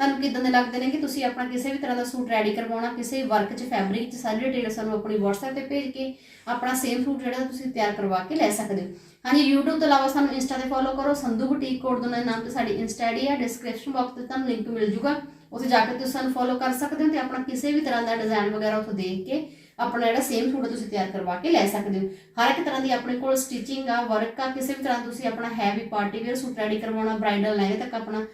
ਤੁਹਾਨੂੰ ਕਿਦਾਂ ਦੇ ਲੱਗਦੇ ਨੇ ਕਿ ਤੁਸੀਂ ਆਪਣਾ ਕਿਸੇ ਵੀ ਤਰ੍ਹਾਂ ਦਾ ਸੂਟ ਰੈਡੀ ਕਰਵਾਉਣਾ, ਕਿਸੇ ਵਰਕ 'ਚ ਫੈਬਰਿਕ 'ਚ, ਸਾਰੀ ਡਿਟੇਲ ਸਾਨੂੰ ਆਪਣੀ WhatsApp ਤੇ ਭੇਜ ਕੇ ਆਪਣਾ ਸੇਮ ਸੂਟ ਜਿਹੜਾ ਤੁਸੀਂ ਤਿਆਰ ਕਰਵਾ ਕੇ ਲੈ ਸਕਦੇ ਹੋ। ਹਾਂਜੀ, YouTube ਤੋਂ ਇਲਾਵਾ ਸਾਨੂੰ ਇੰਸਟਾ ਤੇ ਫੋਲੋ ਕਰੋ, ਸੰਧੂ ਬੁਟੀਕ ਕੋਡ ਦੇ ਨਾਮ ਤੇ ਸਾਡੀ ਇੰਸਟਾ ਆਈਡੀ ਹੈ ਡਿਸਕ੍ਰਿਪਸ਼ਨ ਬਾਕਸ ਤੇ ਤੁਹਾਨੂੰ ਲਿੰਕ ਮਿਲ ਜੂਗਾ। ਉੱਥੇ ਜਾ ਕੇ ਤੁਸੀਂ ਸਾਨੂੰ ਫੋਲੋ ਕਰ ਸਕਦੇ ਹੋ ਤੇ ਆਪਣਾ ਕਿਸੇ ਵੀ ਤਰ੍ਹਾਂ ਦਾ ਡਿਜ਼ਾਈਨ ਵਗੈਰਾ ਉੱਥੋਂ ਦੇਖ ਕੇ ਆਪਣਾ ਜਿਹੜਾ ਸੇਮ ਸੂਟ ਤੁਸੀਂ ਤਿਆਰ ਕਰਵਾ ਕੇ ਲੈ ਸਕਦੇ ਹੋ। ਹਰ ਇੱਕ ਤਰ੍ਹਾਂ ਦੀ ਆਪਣੇ ਕੋਲ ਸਟਿਚਿੰਗ ਆ ਵਰਕ ਆ, ਕਿਸੇ ਵੀ ਤਰ੍ਹਾਂ ਤੁਸੀਂ ਆਪਣਾ heavy party wear suit ready ਕਰਵਾਉਣਾ ਬ੍ਰਾਈਡਲ ਲਹਿੰਗੇ ਤੱਕ ਆਪਣਾ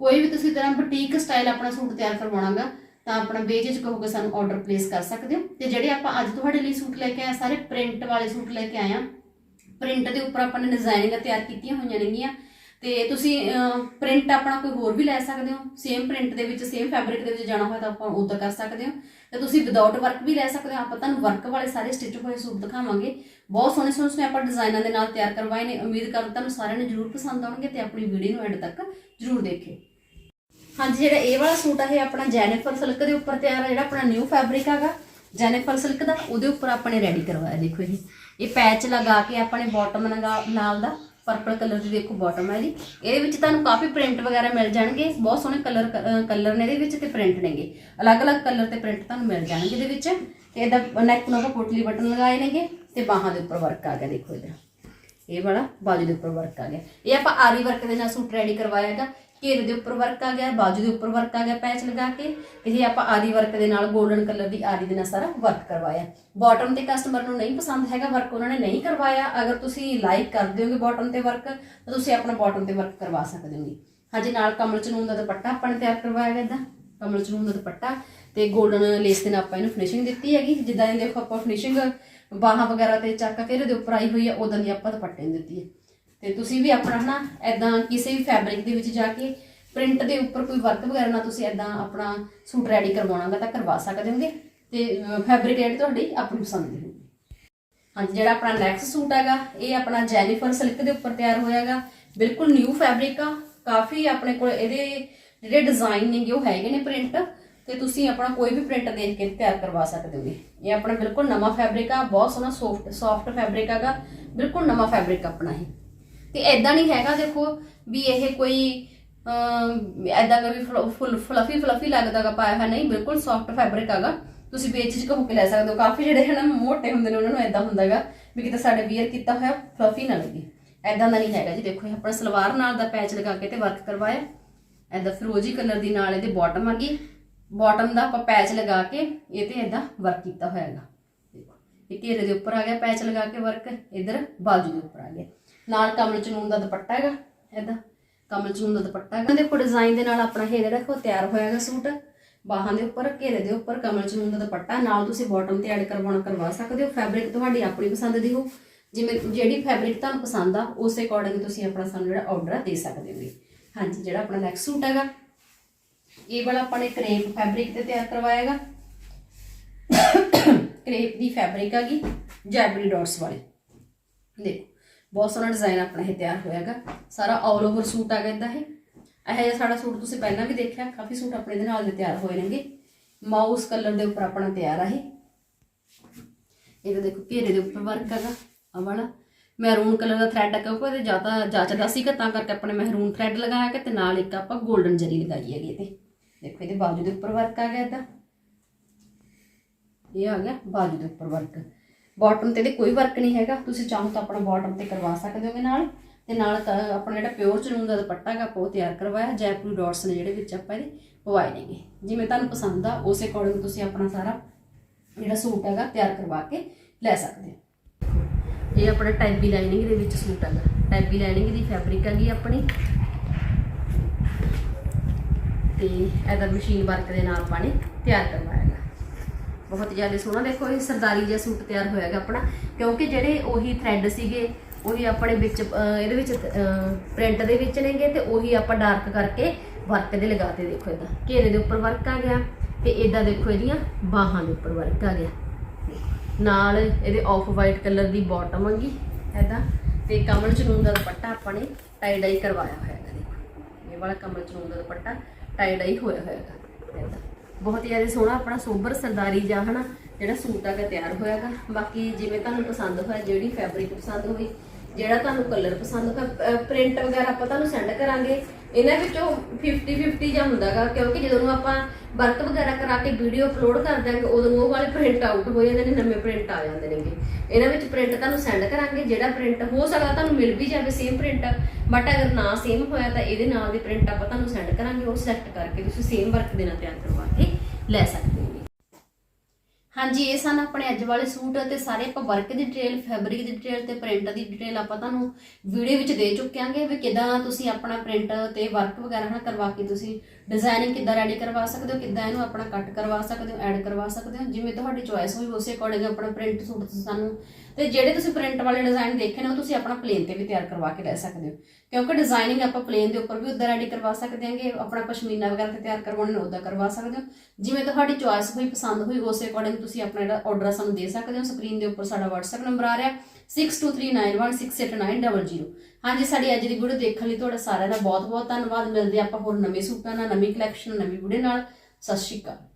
ਕੋਈ ਵੀ ਤੁਸੀਂ ਤਰ੍ਹਾਂ ਬੁਟੀਕ ਸਟਾਈਲ ਆਪਣਾ ਸੂਟ ਤਿਆਰ ਕਰਵਾਉਣਾਗਾ, ਤਾਂ ਆਪਣਾ ਬੇਝਿਜਕ ਹੋ ਕੇ ਸਾਨੂੰ ਆਰਡਰ ਪਲੇਸ ਕਰ ਸਕਦੇ ਹੋ। ਤੇ ਜਿਹੜੇ ਆਪਾਂ ਅੱਜ ਤੁਹਾਡੇ ਲਈ ਸੂਟ ਲੈ ਕੇ ਆਏ ਸਾਰੇ ਪ੍ਰਿੰਟ ਵਾਲੇ ਸੂਟ ਲੈ ਕੇ ਆਏ ਆ। ਪ੍ਰਿੰਟ ਦੇ ਉੱਪਰ ਆਪਾਂ ਨੇ ਡਿਜ਼ਾਈਨਿੰਗਾਂ ਤਿਆਰ ਕੀਤੀਆਂ ਹੋਈਆਂ ਨੇਗੀਆਂ। ਤੇ ਤੁਸੀਂ ਪ੍ਰਿੰਟ ਆਪਣਾ ਕੋਈ ਹੋਰ ਵੀ ਲੈ ਸਕਦੇ ਹੋ। ਸੇਮ ਪ੍ਰਿੰਟ ਦੇ ਵਿੱਚ ਸੇਮ ਫੈਬਰਿਕ ਦੇ ਵਿੱਚ ਜਾਣਾ ਹੋਇਆ ਤਾਂ ਆਪਾਂ ਉਹ ਤਾਂ ਕਰ ਸਕਦੇ ਹੋ। ਤੇ ਤੁਸੀਂ ਵਿਦਆਊਟ ਵਰਕ ਵੀ ਲੈ ਸਕਦੇ ਹੋ। ਆਪਾਂ ਤੁਹਾਨੂੰ ਵਰਕ ਵਾਲੇ ਸਾਰੇ ਸਟਿਚ ਹੋਏ ਸੂਟ ਦਿਖਾਵਾਂਗੇ। ਬਹੁਤ ਸੋਹਣੇ ਸੋਹਣੇ ਸੋਹਣੇ ਆਪਾਂ ਡਿਜ਼ਾਈਨਾਂ ਦੇ ਨਾਲ ਤਿਆਰ ਕਰਵਾਏ ਨੇ। ਉਮੀਦ ਕਰਦਾ ਤੁਹਾਨੂੰ ਸਾਰਿਆਂ ਨੂੰ ਜਰੂਰ ਪਸੰਦ ਆਉਣਗੇ ਤੇ ਆਪਣੀ ਵੀਡੀਓ ਨੂੰ ਐਂਡ ਤੱਕ ਜਰੂਰ ਦੇਖੇ ਹਾਂਜੀ, ਜਿਹੜਾ ਇਹ ਵਾਲਾ ਸੂਟ ਆ, ਇਹ ਆਪਣਾ ਜੈਨੀਫਰ ਸਿਲਕ ਦੇ ਉੱਪਰ ਤਿਆਰ ਆ, ਜਿਹੜਾ ਆਪਣਾ ਨਿਊ ਫੈਬਰਿਕ ਹੈਗਾ, ਜੈਨੀਫਰ ਸਿਲਕ ਦਾ, ਉਹਦੇ ਉੱਪਰ ਆਪਾਂ ਨੇ ਰੈਡੀ ਕਰਵਾਇਆ, ਦੇਖੋ ਇਹ ਇਹ ਪੈਚ ਲਗਾ ਕੇ ਆਪਾਂ ਨੇ ਬਾਟਮ ਨਾਲ ਦਾ ਪਰਪਲ ਕਲਰ ਦੀ ਦੇਖੋ ਬਾਟਮ ਹੈ ਜੀ ਇਹਦੇ ਵਿੱਚ ਤੁਹਾਨੂੰ ਕਾਫੀ ਪ੍ਰਿੰਟ ਵਗੈਰਾ ਮਿਲ ਜਾਣਗੇ, ਬਹੁਤ ਸੋਹਣੇ ਕਲਰ ਕਲਰ ਨੇ ਇਹਦੇ ਵਿੱਚ ਤੇ ਪ੍ਰਿੰਟ ਨੇਗੇ। ਅਲੱਗ-ਅਲੱਗ ਕਲਰ ਤੇ ਪ੍ਰਿੰਟ ਤੁਹਾਨੂੰ ਮਿਲ ਜਾਣਗੇ ਇਹਦੇ ਵਿੱਚ। ਤੇ ਇਹਦਾ ਨੈਕ ਨੂੰ ਆਪਾਂ ਪੋਟਲੀ ਬਟਨ ਲਗਾਏ ਨੇਗੇ, ਤੇ ਬਾਹਾਂ ਦੇ ਉੱਪਰ ਵਰਕ ਆ ਗਿਆ, ਦੇਖੋ ਇਹਦਾ। ਇਹ ਵਾਲਾ ਬਾਜੂ ਦੇ ਉੱਪਰ ਵਰਕ ਆ ਗਿਆ। ਇਹ ਆਪਾਂ ਆਰੀ ਵਰਕ ਦੇ ਨਾਲ ਸੂਟ ਰੈਡੀ ਕਰਵਾਇਆ ਹੈਗਾ। ਘੇਰੇ ਦੇ ਉੱਪਰ ਵਰਕ ਆ ਗਿਆ, ਬਾਜੂ ਦੇ ਉੱਪਰ ਵਰਕ ਆ ਗਿਆ ਪੈਚ ਲਗਾ ਕੇ ਤੇ ਇਹ ਆਪਾਂ ਆਰੀ ਵਰਕ ਦੇ ਨਾਲ 골ਡਨ ਕਲਰ ਦੀ ਆਰੀ ਦੇ ਨਾਲ ਸਾਰਾ ਵਰਕ ਕਰਵਾਇਆ। ਬਾਟਮ ਤੇ ਕਸਟਮਰ ਨੂੰ ਨਹੀਂ ਪਸੰਦ ਹੈਗਾ ਵਰਕ ਉਹਨਾਂ ਨੇ ਨਹੀਂ ਕਰਵਾਇਆ। ਅਗਰ ਤੁਸੀਂ ਲਾਈਕ ਕਰਦੇ ਹੋਗੇ ਬਾਟਮ ਤੇ ਵਰਕ ਤਾਂ ਤੁਸੀਂ ਆਪਣਾ ਬਾਟਮ ਤੇ ਵਰਕ ਕਰਵਾ ਸਕਦੇ ਹੋਗੇ। ਹਾਂਜੀ, ਨਾਲ ਕਮਲ ਚਨੂਨ ਦਾ ਦੁਪੱਟਾ ਆਪਾਂ ਨੇ ਤਿਆਰ ਕਰਵਾਇਆ ਗਿਆ ਇਦਾਂ। ਕਮਲ ਚਨੂਨ ਦਾ ਦੁਪੱਟਾ ਤੇ 골ਡਨ ਲੇਸ ਦੇ ਨਾਲ ਆਪਾਂ ਇਹਨੂੰ ਫਿਨਿਸ਼ਿੰਗ ਦਿੱਤੀ ਹੈਗੀ। ਜਿੱਦਾਂ ਇਹ ਦੇਖੋ ਆਪਾਂ ਫਿਨਿਸ਼ਿੰਗ ਬਾਹਾਂ ਵਗੈਰਾ ਤੇ ਚੱਕ ਕੇ ਇਹਦੇ ਦੇ ਉੱਪਰ ਆਈ ਹੋਈ ਹੈ ਉਦਾਂ ਦੀ ਆਪਾਂ ਦੁਪੱਟੇ ਨੂੰ ਦਿੱਤੀ ਹੈ। ਤੇ ਤੁਸੀਂ ਵੀ ਆਪਣਾ ਹਨਾ ਐਦਾਂ ਕਿਸੇ ਵੀ ਫੈਬਰਿਕ ਦੇ ਵਿੱਚ ਜਾ ਕੇ ਪ੍ਰਿੰਟ ਦੇ ਉੱਪਰ ਕੋਈ ਵਰਕ ਵਗੈਰਾ ਨਾਲ ਤੁਸੀਂ ਐਦਾਂ ਆਪਣਾ ਸੂਟ ਰੈਡੀ ਕਰਵਾਉਣਾਗਾ ਤਾਂ ਕਰਵਾ ਸਕਦੇ ਹੋਗੇ ਤੇ ਫੈਬਰਿਕ ਜਿਹੜੀ ਤੁਹਾਡੀ ਆਪਣੀ ਪਸੰਦ ਦੀ ਹੋਊਗੀ। ਹਾਂਜੀ, ਜਿਹੜਾ ਆਪਣਾ ਨੈਕਸਟ ਸੂਟ ਹੈਗਾ, ਇਹ ਆਪਣਾ ਜੈਨੀਫਰ ਸਿਲਕ ਦੇ ਉੱਪਰ ਤਿਆਰ ਹੋਇਆਗਾ। ਬਿਲਕੁਲ ਨਿਊ ਫੈਬਰਿਕ ਆ, ਕਾਫੀ ਆਪਣੇ ਕੋਲ ਇਹਦੇ ਜਿਹੜੇ ਡਿਜ਼ਾਈਨ ਨੇਗੇ ਉਹ ਹੈਗੇ ਨੇ ਪ੍ਰਿੰਟ ਤੇ ਤੁਸੀਂ ਆਪਣਾ ਕੋਈ ਵੀ ਪ੍ਰਿੰਟ ਦੇਖ ਕੇ ਤਿਆਰ ਕਰਵਾ ਸਕਦੇ ਹੋਗੇ। ਇਹ ਆਪਣਾ ਬਿਲਕੁਲ ਨਵਾਂ ਫੈਬਰਿਕ ਆ, ਬਹੁਤ ਸੋਹਣਾ ਸੌਫਟ ਸੌਫਟ ਫੈਬਰਿਕ ਹੈਗਾ, ਬਿਲਕੁਲ ਨਵਾਂ ਫੈਬਰਿਕ ਆਪਣਾ ਇਹ। ਤੇ ਐਦਾਂ ਨਹੀਂ ਹੈਗਾ ਦੇਖੋ ਵੀ ਇਹ ਕੋਈ ਐਦਾਂ ਦਾ ਵੀ ਫੁੱਲ ਫਲਫੀ ਫਲਫੀ ਲੱਗਦਾਗਾ ਪਾਇਆ ਹੋਇਆ। ਨਹੀਂ, ਬਿਲਕੁਲ ਸੌਫਟ ਫੈਬਰਿਕ ਹੈਗਾ। ਤੁਸੀਂ ਵੇਚਿਜ ਹੋ ਕੇ ਲੈ ਸਕਦੇ ਹੋ। ਕਾਫੀ ਜਿਹੜੇ ਹਨ ਮੋਟੇ ਹੁੰਦੇ ਨੇ, ਉਹਨਾਂ ਨੂੰ ਐਦਾਂ ਹੁੰਦਾਗਾ ਵੀ ਕਿਤੇ ਸਾਡੇ ਵੀਅਰ ਕੀਤਾ ਹੋਇਆ ਫਲਫੀ ਨਾ ਲੱਗੇ। ਐਦਾਂ ਦਾ ਨਹੀਂ ਹੈਗਾ ਜੀ। ਦੇਖੋ, ਇਹ ਆਪਣਾ ਸਲਵਾਰ ਨਾਲ ਦਾ ਪੈਚ ਲਗਾ ਕੇ ਤੇ ਵਰਕ ਕਰਵਾਇਆ। ਐਦਾਂ ਫਿਰੋਜ਼ੀ ਕਲਰ ਦੀ ਨਾਲ ਇਹਦੇ ਬਾਟਮ ਆ ਗਈ। ਬਾਟਮ ਦਾ ਆਪਾਂ ਪੈਚ ਲਗਾ ਕੇ ਇਹ ਤੇ ਐਦਾਂ ਵਰਕ ਕੀਤਾ ਹੋਇਆ ਹੈਗਾ। ਦੇਖੋ, ਇਹ ਘੇਰੇ ਦੇ ਉੱਪਰ ਆ ਗਿਆ ਪੈਚ ਲਗਾ ਕੇ ਵਰਕ ਇਧਰ ਬਾਜੂ ਦੇ ਉੱਪਰ ਆ ਗਿਆ। ਨਾਲ ਕਮਲ ਚਨੂਨ ਦਾ ਦੁਪੱਟਾ ਹੈਗਾ ਐਦਾਂ ਕਮਲ ਚਨੂਨ ਦਾ ਦੁਪੱਟਾ ਹੈਗਾ। ਦੇਖੋ ਡਿਜ਼ਾਈਨ ਦੇ ਨਾਲ ਆਪਣਾ ਇਹ ਜਿਹੜਾ ਦੇਖੋ ਤਿਆਰ ਹੋਇਆ ਸੂਟ। ਬਾਹਾਂ ਦੇ ਉੱਪਰ, ਘੇਰੇ ਦੇ ਉੱਪਰ ਕਮਲ ਚਨੂਨ ਦਾ ਦੁਪੱਟਾ। ਨਾਲ ਤੁਸੀਂ ਬਾਟਮ ਤੇ ਐਡ ਕਰਵਾਉਣਾ, ਕਰਵਾ ਸਕਦੇ ਹੋ। ਫੈਬਰਿਕ ਤੁਹਾਡੀ ਆਪਣੀ ਪਸੰਦ ਦੀ ਹੋ ਜਿਵੇਂ ਜਿਹੜੀ ਫੈਬਰਿਕ ਤੁਹਾਨੂੰ ਪਸੰਦ ਆ, ਉਸੇ ਅਕੋਰਡਿੰਗ ਤੁਸੀਂ ਆਪਣਾ ਸਾਨੂੰ ਜਿਹੜਾ ਆਰਡਰ ਦੇ ਸਕਦੇ ਹੋ। ਹਾਂਜੀ, ਜਿਹੜਾ ਆਪਣਾ ਨੈਕਸਟ ਸੂਟ ਹੈਗਾ। ਇਹ ਵਾਲਾ ਆਪਾਂ ਨੇ ਕਰੇਪ ਫੈਬਰਿਕ ਤੇ ਤਿਆਰ ਕਰਵਾਇਆ ਹੈਗਾ। ਕਰੇਪ ਦੀ ਫੈਬਰਿਕ ਹੈਗੀ, ਜੈਬਰੀ ਡਾਟਸ ਵਾਲੀ। ਦੇਖੋ ਬਹੁਤ ਸੋਹਣਾ ਡਿਜ਼ਾਈਨ ਆਪਣਾ ਇਹ ਤਿਆਰ ਹੋਇਆਗਾ। ਸਾਰਾ ਆਲ ਓਵਰ ਸੂਟ ਆ ਗਿਆ ਇਦਾਂ ਇਹ। ਇਹ ਜਿਹਾ ਸਾਡਾ ਸੂਟ ਤੁਸੀਂ ਪਹਿਲਾਂ ਵੀ ਦੇਖਿਆ, ਕਾਫੀ ਸੂਟ ਆਪਣੇ ਦੇ ਨਾਲ ਦੇ ਤਿਆਰ ਹੋਏ ਨੇਗੇ। ਮਾਊਸ ਕਲਰ ਦੇ ਉੱਪਰ ਆਪਣਾ ਤਿਆਰ ਆ ਇਹ। ਇਹਦਾ ਦੇਖੋ ਘੇਰੇ ਦੇ ਉੱਪਰ ਵਰਕ ਹੈਗਾ ਆ ਵਾਲਾ। ਮਹਿਰੂਨ ਕਲਰ ਦਾ ਥ੍ਰੈਡ ਹੈ ਕਿਉਂਕਿ ਇਹਦੇ ਜ਼ਿਆਦਾ ਜਾਚਦਾ ਸੀਗਾ ਤਾਂ ਕਰਕੇ ਆਪਣੇ ਮਹਿਰੂਨ ਥ੍ਰੈਡ ਲਗਾਇਆ ਕਿ ਤੇ ਨਾਲ ਇੱਕ ਆਪਾਂ 골ਡਨ ਜਰੀ ਲਗਾਈ ਹੈਗੀ ਇਹਦੇ। ਦੇਖੋ ਇਹਦੇ ਬਾਜੂ ਦੇ ਉੱਪਰ ਵਰਕ ਆ ਗਿਆ ਇਦਾਂ ਇਹ ਆ ਗਿਆ ਬਾਜੂ ਦੇ ਉੱਪਰ ਵਰਕ ਬਾਟਮ ਤੇ ਇਹਦੇ ਕੋਈ ਵਰਕ ਨਹੀਂ ਹੈਗਾ। ਤੁਸੀਂ ਚਾਹੋ ਤਾਂ ਆਪਣਾ ਬਾਟਮ ਤੇ ਕਰਵਾ ਸਕਦੇ ਹੋਗੇ ਨਾਲ। ਤੇ ਨਾਲ ਆਪਣਾ ਜਿਹੜਾ ਪਿਓਰ ਚਨੂਨ ਦਾ ਦੁਪੱਟਾ ਹੈਗਾ ਉਹ ਤਿਆਰ ਕਰਵਾਇਆ। ਜੈਪੁਰ ਡਾਟਸ ਨੇ ਜਿਹੜੇ ਵਿੱਚ ਆਪਾਂ ਇਹਦੇ ਪਵਾਏ ਨੇਗੇ। ਜਿਵੇਂ ਤੁਹਾਨੂੰ ਪਸੰਦ ਆ, ਉਸੇ ਅਕੋਰਡਿੰਗ ਤੁਸੀਂ ਆਪਣਾ ਸਾਰਾ ਜਿਹੜਾ ਸੂਟ ਹੈਗਾ, ਤਿਆਰ ਕਰਵਾ ਕੇ ਲੈ ਸਕਦੇ ਹੋ। ਇਹ ਆਪਣਾ ਟੈਬੀ ਲਾਈਨਿੰਗ ਦੇ ਵਿੱਚ ਸੂਟ ਹੈਗਾ। ਟੈਬੀ ਲਾਈਨਿੰਗ ਦੀ ਫੈਬਰਿਕ ਹੈਗੀ ਆਪਣੀ। ਤੇ ਇਹਦਾ ਮਸ਼ੀਨ ਵਰਕ ਦੇ ਨਾਲ ਪਾਣੀ ਤਿਆਰ ਕਰਵਾਇਆ। ਬਹੁਤ ਜ਼ਿਆਦਾ ਸੋਹਣਾ। ਦੇਖੋ, ਇਹ ਸਰਦਾਰੀ ਜਿਹਾ ਸੂਟ ਤਿਆਰ ਹੋਇਆਗਾ ਆਪਣਾ, ਕਿਉਂਕਿ ਜਿਹੜੇ ਉਹੀ ਥ੍ਰੈਡ ਸੀਗੇ, ਉਹੀ ਆਪਣੇ ਵਿੱਚ ਇਹਦੇ ਵਿੱਚ ਪ੍ਰਿੰਟ ਦੇ ਵਿੱਚ ਨੇਗੇ ਤੇ ਉਹੀ ਆਪਾਂ ਡਾਰਕ ਕਰਕੇ ਵਰਕ ਦੇ ਲਗਾਤੇ ਦੇਖੋ ਇਹਦਾ। ਘੇਰੇ ਦੇ ਉੱਪਰ ਵਰਕ ਆ ਗਿਆ ਤੇ ਇਦਾਂ ਦੇਖੋ ਇਹਦੀਆਂ ਬਾਹਾਂ ਦੇ ਉੱਪਰ ਵਰਕ ਆ ਗਿਆ। ਨਾਲ ਇਹਦੇ ਆਫ ਵਾਈਟ ਕਲਰ ਦੀ ਬਾਟਮ ਹੈਗੀ ਐਦਾਂ ਤੇ ਕਮਲ ਚਨੂਨ ਦਾ ਦੁਪੱਟਾ ਆਪਾਂ ਨੇ ਟਾਈ ਡਾਈ ਕਰਵਾਇਆ ਹੋਇਆ ਹੈਗਾ ਦੇਖੋ, ਇਹ ਵਾਲਾ ਕਮਲ ਚਨੂਨ ਦਾ ਦੁਪੱਟਾ ਟਾਈ ਡਾਈ ਹੋਇਆ ਹੋਇਆ ਹੈਗਾ ਐਦਾਂ ਬਹੁਤ ਜ਼ਿਆਦਾ ਸੋਹਣਾ ਆਪਣਾ ਸੋਬਰ ਸਰਦਾਰੀ ਜਾਂ ਹਨਾ, ਜਿਹੜਾ ਸੂਟ ਹੈਗਾ ਤਿਆਰ ਹੋਇਆਗਾ। ਬਾਕੀ ਜਿਵੇਂ ਤੁਹਾਨੂੰ ਪਸੰਦ ਹੋਇਆ, ਜਿਹੜੀ ਫੈਬਰਿਕ ਪਸੰਦ ਹੋਈ, ਜਿਹੜਾ ਤੁਹਾਨੂੰ ਕਲਰ ਪਸੰਦ ਹੋਇਆ ਪ੍ਰਿੰਟ ਵਗੈਰਾ ਆਪਾਂ ਤੁਹਾਨੂੰ ਸੈਂਡ ਕਰਾਂਗੇ। ਇਹਨਾਂ ਵਿੱਚੋਂ 50 50 ਜਾਂ ਹੁੰਦਾਗਾ, ਕਿਉਂਕਿ ਜਦੋਂ ਨੂੰ ਆਪਾਂ ਵਰਕ ਵਗੈਰਾ ਕਰਾ ਕੇ ਵੀਡੀਓ ਅਪਲੋਡ ਕਰ ਦਾਂਗੇ ਉਦੋਂ ਉਹ ਵਾਲੇ ਪ੍ਰਿੰਟ ਆਊਟ ਹੋ ਜਾਂਦੇ ਨੇ, ਨਵੇਂ ਪ੍ਰਿੰਟ ਆ ਜਾਂਦੇ ਨੇਗੇ। ਇਹਨਾਂ ਵਿੱਚ ਪ੍ਰਿੰਟ ਤੁਹਾਨੂੰ ਸੈਂਡ ਕਰਾਂਗੇ, ਜਿਹੜਾ ਪ੍ਰਿੰਟ ਹੋ ਸਕਦਾ ਤੁਹਾਨੂੰ ਮਿਲ ਵੀ ਜਾਵੇ ਸੇਮ ਪ੍ਰਿੰਟ ਬਟ ਅਗਰ ਨਾ ਸੇਮ ਹੋਇਆ ਤਾਂ ਇਹਦੇ ਨਾਲ ਦੇ ਪ੍ਰਿੰਟ ਆਪਾਂ ਤੁਹਾਨੂੰ ਸੈਂਡ ਕਰਾਂਗੇ, ਉਹ ਸਿਲੈਕਟ ਕਰਕੇ ਤੁਸੀਂ ਸੇਮ ਵਰਕ ਦੇ ਨਾਲ ਤਿਆਰ ਕਰਵਾ ਕੇ ਲੈ ਸਕਦੇ ਹੋ ਹਾਂਜੀ, ਇਹ ਸਨ ਆਪਣੇ ਅੱਜ ਵਾਲੇ ਸੂਟ ਤੇ ਸਾਰੇ ਆਪਾਂ ਵਰਕ ਦੀ ਡਿਟੇਲ ਫੈਬਰਿਕ ਦੀ ਡਿਟੇਲ ਤੇ ਪ੍ਰਿੰਟ ਦੀ ਡਿਟੇਲ ਆਪਾਂ ਤੁਹਾਨੂੰ ਵੀਡੀਓ ਵਿੱਚ ਦੇ ਚੁੱਕਿਆਂਗੇ ਵੀ ਕਿਦਾਂ ਤੁਸੀਂ ਆਪਣਾ ਪ੍ਰਿੰਟ ਤੇ ਵਰਕ ਵਗੈਰਾ ਨਾ ਕਰਵਾ ਕੇ ਤੁਸੀਂ ਡਿਜ਼ਾਈਨਿੰਗ ਕਿੱਦਾਂ ਰੈਡੀ ਕਰਵਾ ਸਕਦੇ ਹੋ? ਕਿੱਦਾਂ ਇਹਨੂੰ ਆਪਣਾ ਕੱਟ ਕਰਵਾ ਸਕਦੇ ਹੋ? ਐਡ ਕਰਵਾ ਸਕਦੇ ਹੋ? ਜਿਵੇਂ ਤੁਹਾਡੀ ਚੋਇਸ ਹੋਈ, ਉਸੇ ਅਕੋਰਡਿੰਗ ਆਪਣਾ ਪ੍ਰਿੰਟ ਸੂਟ ਤੁਸੀਂ ਸਾਨੂੰ ਤੇ ਜਿਹੜੇ ਤੁਸੀਂ ਪ੍ਰਿੰਟ ਵਾਲੇ ਡਿਜ਼ਾਈਨ ਦੇਖੇ ਨੇ, ਉਹ ਤੁਸੀਂ ਆਪਣਾ ਪਲੇਨ ਤੇ ਵੀ ਤਿਆਰ ਕਰਵਾ ਕੇ ਲੈ ਸਕਦੇ ਹੋ। ਕਿਉਂਕਿ ਡਿਜ਼ਾਈਨਿੰਗ ਆਪਾਂ ਪਲੇਨ ਦੇ ਉੱਪਰ ਵੀ ਉਦਾਂ ਰੈਡੀ ਕਰਵਾ ਸਕਦੇ ਹਾਂਗੇ, ਆਪਣਾ ਪਸ਼ਮੀਨਾ ਵਗੈਰਾ ਤੇ ਤਿਆਰ ਕਰਵਾਉਣੇ ਨੇ ਉਦਾਂ ਕਰਵਾ ਸਕਦੇ ਹੋ। ਜਿਵੇਂ ਤੁਹਾਡੀ ਚੋਇਸ ਹੋਈ, ਪਸੰਦ ਹੋਈ, ਉਸੇ ਅਕੋਰਡਿੰਗ ਤੁਸੀਂ ਆਪਣਾ ਜਿਹੜਾ ਆਰਡਰ ਸਾਨੂੰ ਦੇ ਸਕਦੇ ਹੋ। ਸਕਰੀਨ ਦੇ ਉੱਪਰ ਸਾਡਾ WhatsApp ਨੰਬਰ ਆ ਰਿਹਾ 6239168900 ਹਾਂਜੀ, ਸਾਡੀ ਅੱਜ ਦੀ ਵੀਡੀਓ ਦੇਖਣ ਲਈ ਤੁਹਾਡਾ ਸਾਰਿਆਂ ਦਾ ਬਹੁਤ ਬਹੁਤ ਧੰਨਵਾਦ। ਮਿਲਦੇ ਆਪਾਂ ਹੋਰ ਨਵੇਂ ਸੂਟਾਂ ਨਾਲ ਨਵੀਂ ਕਲੈਕਸ਼ਨ ਨਵੀਂ ਵੀਡੀਓ ਨਾਲ। ਸਤਿ ਸ਼੍ਰੀ ਅਕਾਲ।